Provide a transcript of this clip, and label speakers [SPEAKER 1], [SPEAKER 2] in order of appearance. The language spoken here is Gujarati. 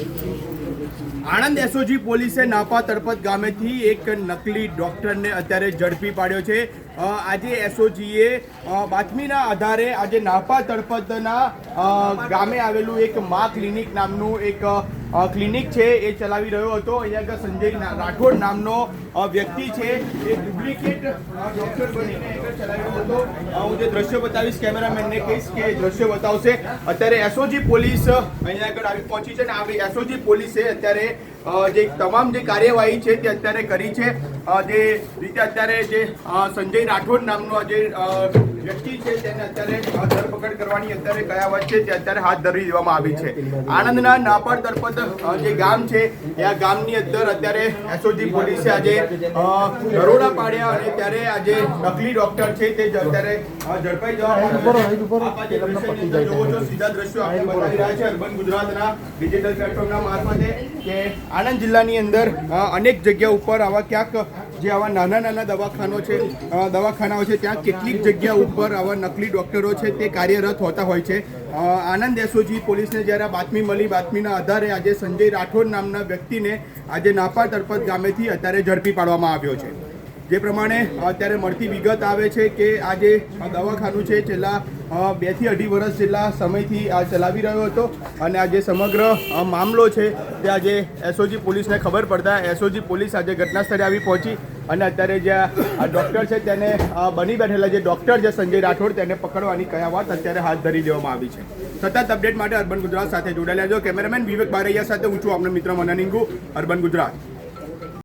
[SPEAKER 1] આણંદ એસઓજી પોલીસે નાપા તળપત ગામેથી એક નકલી ડોક્ટરને અત્યારે ઝડપી પાડ્યો છે. આજે એસઓજીએ બાતમીના આધારે આજે નાપા તળપતના ગામે આવેલું એક મા ક્લિનિક નામનું એક ક્લિનિક છે, એ ચલાવી રહ્યો હતો. અહીંયા આગળ સંજય રાઠોડ નામનો વ્યક્તિ છે. એ ડુપ્લિકેટ ડોક્ટર બનીને ચલાવી રહ્યો હતો. હું જે દ્રશ્ય બતાવીશ કેમેરામેનને કહીશ કે દ્રશ્ય બતાવશે. અત્યારે એસઓજી પોલીસ અહીંયા આગળ આવી પહોંચી છે ને આવી એસઓજી પોલીસે અત્યારે જે તમામ જે કાર્યવાહી છે તે અત્યારે કરી છે. જે રીતે અત્યારે જે સંજય રાઠોડ નામનો જે વ્યક્તિ છે તેને અત્યારે કરવાની અત્યારે કયા છે તે અત્યારે હાથ ધરી દેવામાં આવી છે. આણંદના નાપડ તરપત જે ગામ છે એ આ ગામની અંદર અત્યારે એસઓજી પોલીસે આજે દરોડા પાડ્યા અને ત્યારે આજે નકલી ડોક્ટર છે તે જ અત્યારે ઝડપાઈ જવા જોવો છો સીધા દ્રશ્યો આપણે બતાવી રહ્યા છે અર્બન ગુજરાતના ડિજિટલ પ્લેટફોર્મના મારફતે કે આણંદ જિલ્લાની અંદર અનેક જગ્યા ઉપર આવા ક્યાંક જે આવા નાના નાના દવાખાનો છે દવાખાનાઓ છે, ત્યાં કેટલીક જગ્યા ઉપર આવા નકલી ડૉક્ટરો છે, તે કાર્યરત હોતા હોય છે. આનંદ એસઓજી પોલીસને જ્યારે બાતમી મળી, બાતમીના આધારે આજે સંજય રાઠોડ નામના વ્યક્તિને આજે નાપા તળપત ગામેથી અત્યારે ઝડપી પાડવામાં આવ્યો છે. જે પ્રમાણે અત્યારે મળતી વિગત આવે છે કે આ જે દવાખાનું છે, છેલ્લા બેથી અઢી વર્ષ જેટલા સમયથી આ ચલાવી રહ્યો હતો અને આ જે સમગ્ર મામલો છે તે આજે એસઓજી પોલીસને ખબર પડતા એસઓજી પોલીસ આજે ઘટના સ્થળે આવી પહોંચી અને અત્યારે જે ડૉક્ટર છે તેને બની બેઠેલા જે ડૉક્ટર છે સંજય રાઠોડ તેને પકડવાની કયા વાત અત્યારે હાથ ધરી દેવામાં આવી છે. સતત અપડેટ માટે અર્બન ગુજરાત સાથે જોડાયેલા જો કેમેરામેન વિવેક બારૈયા સાથે હું છું આપનો મિત્ર મનાનિંગુ અર્બન ગુજરાત.